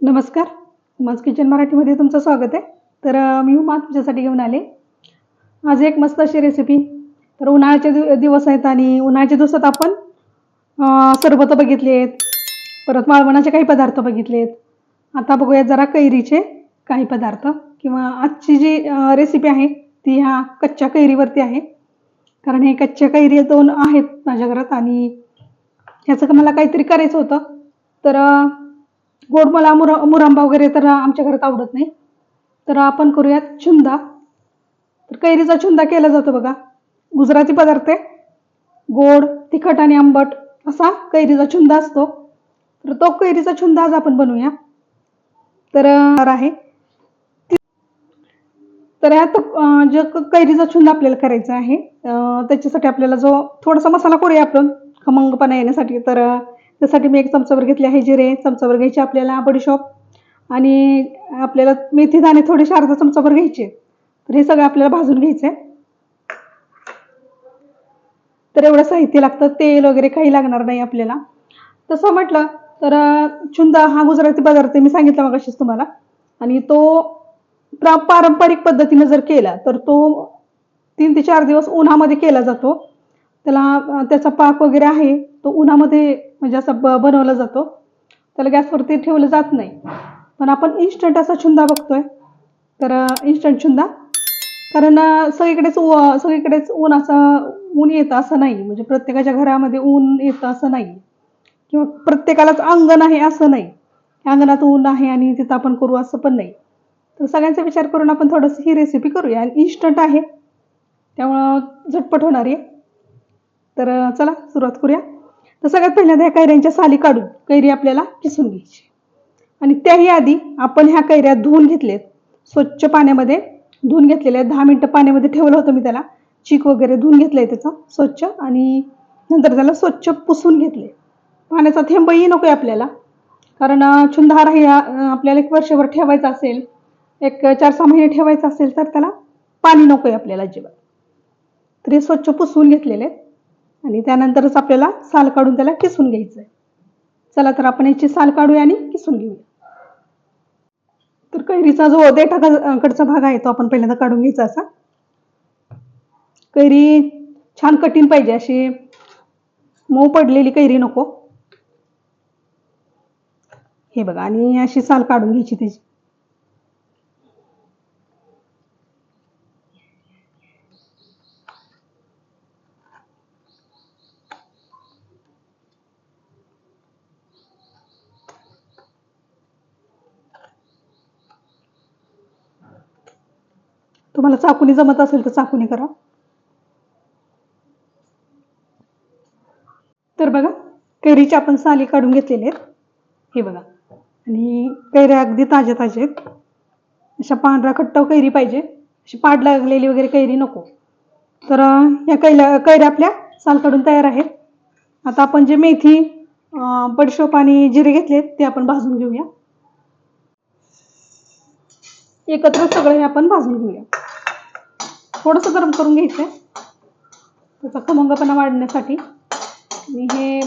नमस्कार. उमाज किचन मराठीमध्ये तुमचं स्वागत आहे. तर मी उमा तुमच्यासाठी घेऊन आले. आज एक मस्त अशी रेसिपी तर उन्हाळ्याचे दिव दिवस आहेत आणि उन्हाळ्याच्या दिवसात आपण सरबतं बघितली आहेत परत माळवणाचे काही पदार्थ बघितले आहेत आता बघूया जरा कैरीचे काही पदार्थ किंवा आजची जी रेसिपी आहे ती ह्या कच्च्या कैरीवरती आहे. कारण हे कच्च्या कैरी दोन आहेत माझ्या घरात आणि ह्याचं मला काहीतरी करायचं होतं. तर गोड मला मुर मुरंबा वगैरे तर आमच्या घरात आवडत नाही. तर आपण करूयात छुंदा. तर कैरीचा छुंदा केला जातो बघा. गुजराती पदार्थ आहे. गोड तिखट आणि आंबट असा कैरीचा छुंदा असतो. तर तो कैरीचा छुंदा आज आपण बनवूया. तर आहे. तर ह्यात जे कैरीचा छुंदा आपल्याला करायचा आहे त्याच्यासाठी आपल्याला जो थोडासा मसाला करूया आपण. खमंगपणा येण्यासाठी. तर त्यासाठी मी एक चमचाभर घेतले आहे जिरे. चमचाभर घ्यायचे आपल्याला बडीशॉप आणि आपल्याला मेथी दाणे थोडेसे अर्धा चमचाभर घ्यायचे. तर हे सगळं आपल्याला भाजून घ्यायचं आहे तर एवढं साहित्य लागतं. तेल वगैरे काही लागणार नाही आपल्याला. तसं म्हटलं तर चुंदा हा गुजराती पदार्थ मी सांगितलं मग तुम्हाला. आणि तो प्रा- पारंपरिक पद्धतीने जर केला तर तो तीन ते चार दिवस उन्हामध्ये केला जातो. त्याला त्याचा पाक वगैरे आहे. तो उन्हामध्ये म्हणजे असा ब बनवला जातो. त्याला गॅसवरती ठेवलं जात नाही. पण आपण इन्स्टंट असा छुंदा बघतोय. तर इन्स्टंट छुंदा. कारण सगळीकडेच उ- सगळीकडेच ऊन असं ऊन येतं असं नाही. म्हणजे प्रत्येकाच्या घरामध्ये ऊन येतं असं नाही. किंवा प्रत्येकालाच अंगण आहे असं नाही. अंगणात ऊन आहे आणि तिथं आपण करू असं पण नाही. तर सगळ्यांचा विचार करून आपण थोडंसं ही रेसिपी करूया. आणि इन्स्टंट आहे. त्यामुळं झटपट होणार आहे. तर चला सुरुवात करूया. तर सगळ्यात पहिल्यांदा ह्या कैऱ्यांच्या साली काढून कैरी आपल्याला किसून घ्यायची. आणि त्याही आधी आपण ह्या कैऱ्या धुवून घेतलेत. स्वच्छ पाण्यामध्ये धुवून घेतलेल्या आहेत दहा मिनटं पाण्यामध्ये ठेवलं होतं मी त्याला. चीक वगैरे धुवून घेतलंय त्याचा स्वच्छ आणि नंतर त्याला स्वच्छ पुसून घेतले पाण्याचा थेंबही नको आहे आपल्याला. कारण अं, छुंदहार हे आपल्याला एक वर्षभर ठेवायचा असेल एक चार सहा महिने ठेवायचा असेल तर त्याला पाणी नको आहे आपल्याला अजिबात. तर हे स्वच्छ पुसून घेतलेले आहेत. आणि त्यानंतरच आपल्याला साल काढून त्याला किसून घ्यायचं आहे चला तर आपण याची साल काढूया आणि किसून घेऊया. तर कैरीचा जो देठाकडचा भाग आहे तो आपण पहिल्यांदा काढून घ्यायचा असा. कैरी छान कठीण पाहिजे अशी मऊ पडलेली कैरी नको. हे बघा आणि अशी साल काढून घ्यायची त्याची. तुम्हाला चाकूने जमत असेल तर चाकूने करा. तर बघा कैरीचे आपण साली काढून घेतलेले आहेत. हे बघा. आणि कैऱ्या अगदी ताज्या ताज्या आहेत. अशा पांढरा खट्ट कैरी पाहिजे. अशी पाड लागलेली वगैरे कैरी नको. तर या कैल्या कैऱ्या आपल्या साल काढून तयार आहेत. आता आपण जे मेथी अं, आणि जिरे घेतलेत ते आपण भाजून घेऊया. एकत्र सगळं हे आपण भाजून घेऊया. थोडंसं गरम करून घ्यायचं आहे त्याचा खमंगपणा वाढण्यासाठी आणि हे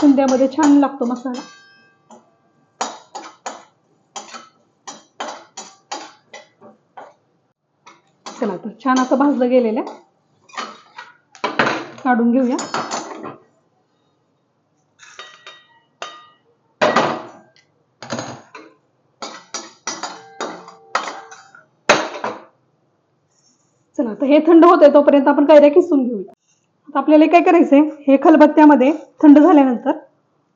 कुंद्यामध्ये छान लागतो मसाला. चला तर छान असं भाजलं गेलेलं आहे. काढून घेऊया. चला तर हे थंड होतंय तोपर्यंत आपण कैऱ्या किसून घेऊया. आता आपल्याला काय करायचंय? हे खलबत्त्यामध्ये थंड झाल्यानंतर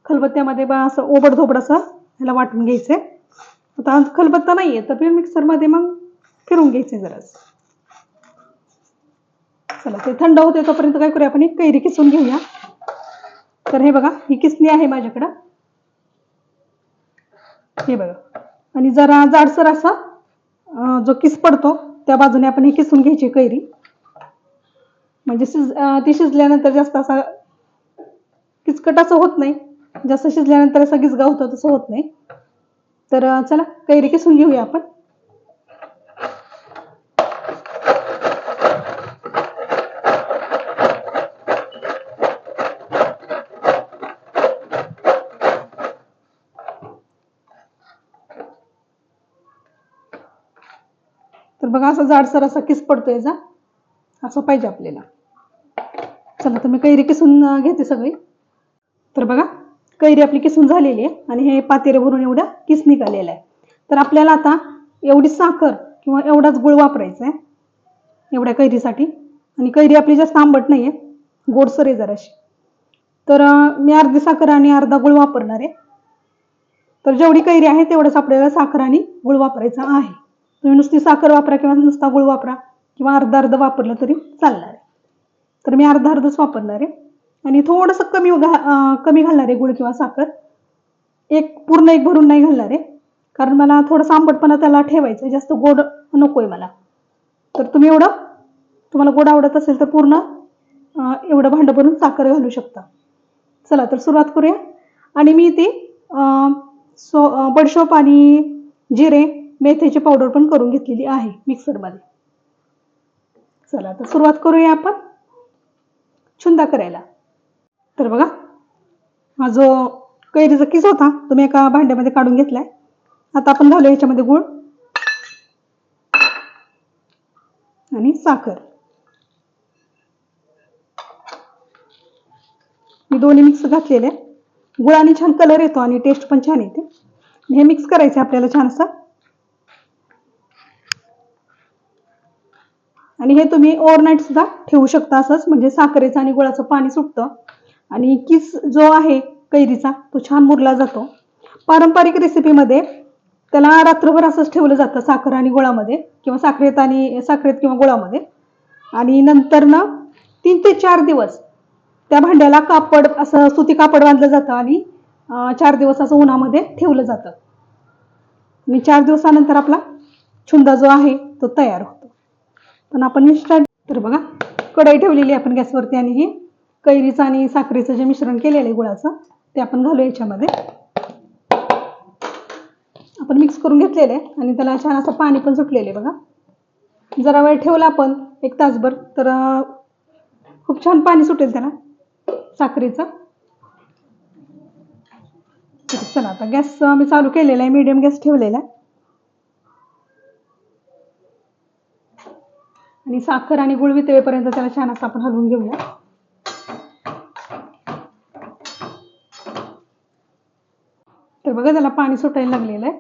खलबत्त्यामध्ये बा असं ओबड धोबड असं ह्याला वाटून घ्यायचंय. आता खलबत्ता खलबत्ता नाहीये तर मी मिक्सरमध्ये मग फिरून घ्यायचे जरास. चला ते थंड होते तोपर्यंत काय करूया आपण एक कैरी किसून घेऊया. तर हे बघा ही किसणी आहे माझ्याकडं. हे बघा. आणि जरा जाडसर असा जो किस पडतो त्या बाजूने आपण हे किसून घ्यायची कैरी. म्हणजे शिज ती शिजल्यानंतर जास्त असा किचकट असं होत नाही. जास्त शिजल्यानंतर असा गिजगा होतो तसं होत नाही. तर चला कैरी किसून घेऊया आपण. तर बघा असं जाडसर असा किस पडतो याचा असं पाहिजे आपल्याला. चला तर मी कैरी किसून घेते सगळी. तर बघा कैरी आपली किसून झालेली आहे आणि हे पातेरे भरून एवढा किस निघालेला आहे. तर आपल्याला आता एवढी साखर किंवा एवढाच गुळ वापरायचा आहे एवढ्या कैरीसाठी. आणि कैरी आपली जास्त आंबट नाही आहे गोडसर आहे जराशी. तर मी अर्धी साखर आणि अर्धा गुळ वापरणार आहे. तर जेवढी कैरी आहे तेवढंच आपल्याला साखर आणि गुळ वापरायचा आहे. तुम्ही नुसती साखर वापरा किंवा नुसता गुळ वापरा किंवा अर्धा अर्ध वापरलं तरी चालणार आहे. तर मी अर्धा अर्धच वापरणार आहे. आणि थोडंसं कमी घा कमी घालणार आहे गुळ किंवा साखर. एक पूर्ण एक भरून नाही घालणार आहे. कारण मला थोडासा आंबटपणा त्याला ठेवायचा आहे. जास्त गोड नको आहे मला. तर तुम्ही एवढं तुम्हाला गोड आवडत असेल तर पूर्ण एवढं भांडं भरून साखर घालू शकता. चला तर सुरुवात करूया. आणि मी ती सो बडशोप आणि जिरे मेथीची पावडर पण करून घेतलेली आहे मिक्सरमध्ये. चला तर सुरुवात करूया आपण. छुंदा करायला. तर बघा हा जो कैरीचा किस होता तुम्ही एका भांड्यामध्ये काढून घेतलाय. आता आपण घालू याच्यामध्ये गुळ आणि साखर. मी दोन्ही मिक्स घातलेले. गुळाने छान कलर येतो आणि टेस्ट पण छान येते. हे मिक्स करायचं आपल्याला छान असं आणि हे तुम्ही ओव्हरनाईट सुद्धा ठेवू शकता असंच म्हणजे साखरेचं आणि गुळाचं पाणी सुटतं. आणि किस जो आहे कैरीचा तो छान मुरला जातो. पारंपरिक रेसिपीमध्ये त्याला रात्रभर असंच ठेवलं जातं साखर आणि गुळामध्ये किंवा साखरेत आणि साखरेत किंवा गुळामध्ये. आणि नंतर ना तीन ते चार दिवस त्या भांड्याला कापड असं सुती कापड बांधलं जातं आणि चार दिवस असं उन्हामध्ये ठेवलं जातं. आणि चार दिवसानंतर आपला छुंदा जो आहे तो तयार होतो. पण आपण स्टार्ट तर बघा कढई ठेवलेली आहे आपण गॅसवरती आणि ही कैरीचं आणि साखरेचं जे मिश्रण केलेलं आहे गुळाचं ते आपण घालू याच्यामध्ये. आपण मिक्स करून घेतलेलं आहे आणि त्याला छान असं पाणी पण सुटलेलं आहे बघा. जरा वेळ ठेवला आपण एक तासभर तर खूप छान पाणी सुटेल त्याला साखरेचं. चला आता गॅस मी चालू केलेला आहे मीडियम गॅस ठेवलेला आहे. आणि साखर आणि गुळ वितळेपर्यंत त्याला छान असं आपण हलवून घेऊया. तर बघा त्याला पाणी सुटायला लागलेलं आहे.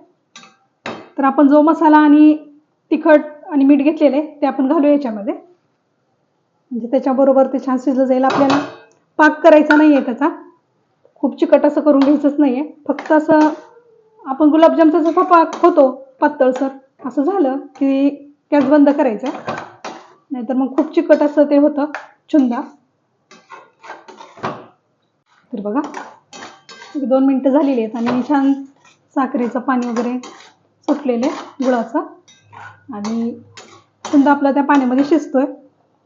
तर आपण जो मसाला आणि तिखट आणि मीठ घेतलेलं आहे ते आपण घालू याच्यामध्ये. म्हणजे त्याच्याबरोबर ते छान शिजलं जाईल आपल्याला. पाक करायचा नाही आहे त्याचा. खूप चिकट असं करून घ्यायचंच नाही आहे फक्त असं आपण गुलाबजामचा जसा पाक होतो पातळसर असं झालं की गॅस बंद करायचा. नाहीतर मग खूप चिकट असं ते होतं चुंदा तर बघा दोन मिनटं झालेली आहेत आणि छान साखरेचं पाणी वगैरे सुटलेलं आहे गुळाचं. आणि चुंदा आपला त्या पाण्यामध्ये शिजतोय.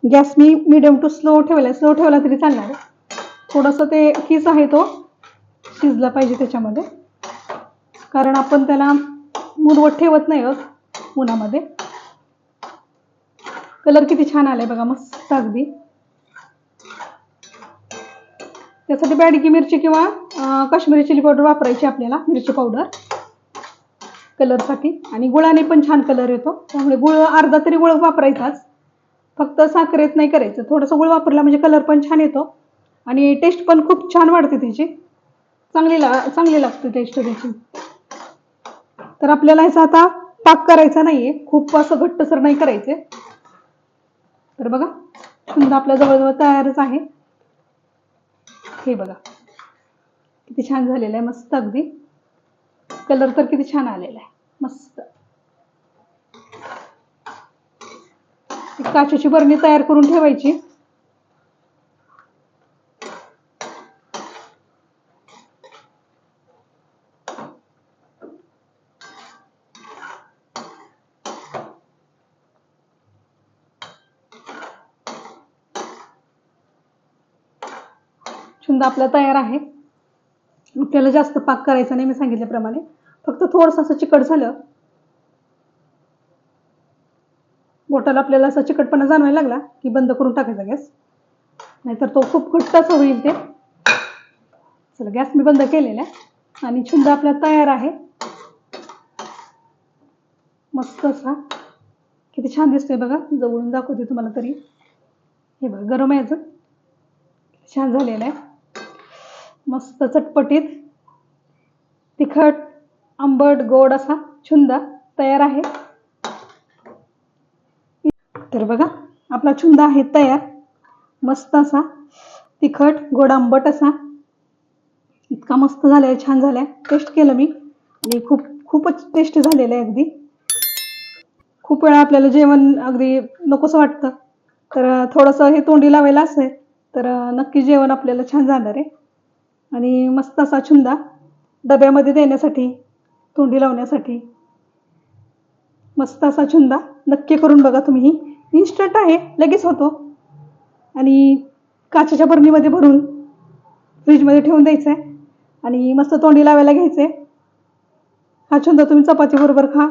गॅस मी मिडियम टू स्लो ठेवला स्लो ठेवला तरी चालणार आहे. थोडंसं ते किस आहे तो शिजला पाहिजे त्याच्यामध्ये. कारण आपण त्याला मुरवत ठेवत नाही हो, उन्हामध्ये. कलर किती छान आलाय बघा मस्त अगदी. त्यासाठी बॅडगी मिरची किंवा काश्मीरी चिली पावडर वापरायची आपल्याला मिरची पावडर. कलरसाठी. आणि गुळाने पण छान कलर येतो. त्यामुळे गुळ अर्धा तरी गुळ वापरायचाच. फक्त साखरेत नाही करायचं. थोडंसं गुळ वापरला म्हणजे कलर पण छान येतो. आणि टेस्ट पण खूप छान वाढते त्याची. चांगली ला चांगली लागते टेस्ट त्याची. तर आपल्याला ह्याचा आता पाक करायचा नाहीये. खूप असं घट्टसर नाही करायचे. तर बघा छंद आपल्या जवळजवळ तयारच आहे. हे बघा किती छान झालेलं आहे मस्त अगदी. कलर तर किती छान आलेला आहे मस्त. काचेची बरणी तयार करून ठेवायची. छंद आपला तयार आहे. आपल्याला जास्त पाक करायचा नाही मी सांगितल्याप्रमाणे. फक्त थोडंसं असं चिकट झालं. बोटाला आपल्याला असा चिकटपणा जाणवायला लागला की बंद करून टाकायचा गॅस. नाहीतर तो खूप घट्टच होईल ते. चला गॅस मी बंद केलेला आहे आणि छंद आपला तयार आहे. मस्त असा. किती छान दिसतोय बघा. जवळून दाखवते तुम्हाला तरी. हे बघा गरम आहे छान झालेलं आहे. मस्त चटपटीत तिखट आंबट गोड असा छुंदा तयार आहे. तर बघा आपला छुंदा आहे तयार. मस्त असा तिखट गोड आंबट असा. इतका मस्त झालाय छान झालाय. टेस्ट केलं मी. आणि खूप खूपच टेस्ट झालेलं आहे अगदी. खूप वेळा आपल्याला जेवण अगदी नकोसं वाटतं. तर थोडंसं हे तोंडी लावायला असेल तर नक्की जेवण आपल्याला छान जाणार आहे. आणि मस्त असा छुंदा डब्यामध्ये देण्यासाठी तोंडी लावण्यासाठी. मस्त असा छुंदा नक्की करून बघा तुम्ही. इन्स्टंट आहे लगेच होतो. आणि काचेच्या बरणीमध्ये भरून फ्रीजमध्ये ठेवून द्यायचं आहे आणि मस्त तोंडी लावायला घ्यायचं आहे हा छुंदा तुम्ही चपातीबरोबर खा.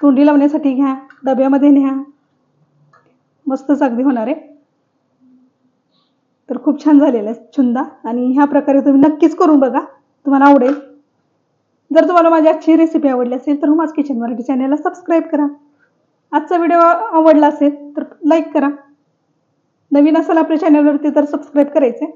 तोंडी लावण्यासाठी घ्या डब्यामध्ये न्या. मस्तच अगदी होणार आहे. तर खूप छान झालेला आहे छुंदा. आणि ह्या प्रकारे तुम्ही नक्कीच करून बघा. तुम्हाला आवडेल. जर तुम्हाला माझी आजची रेसिपी आवडली असेल तर हुमाच किचन मराठी चॅनलला सबस्क्राईब करा. आजचा व्हिडिओ आवडला असेल तर लाईक करा. नवीन असाल आपल्या चॅनलवरती तर सबस्क्राईब करायचं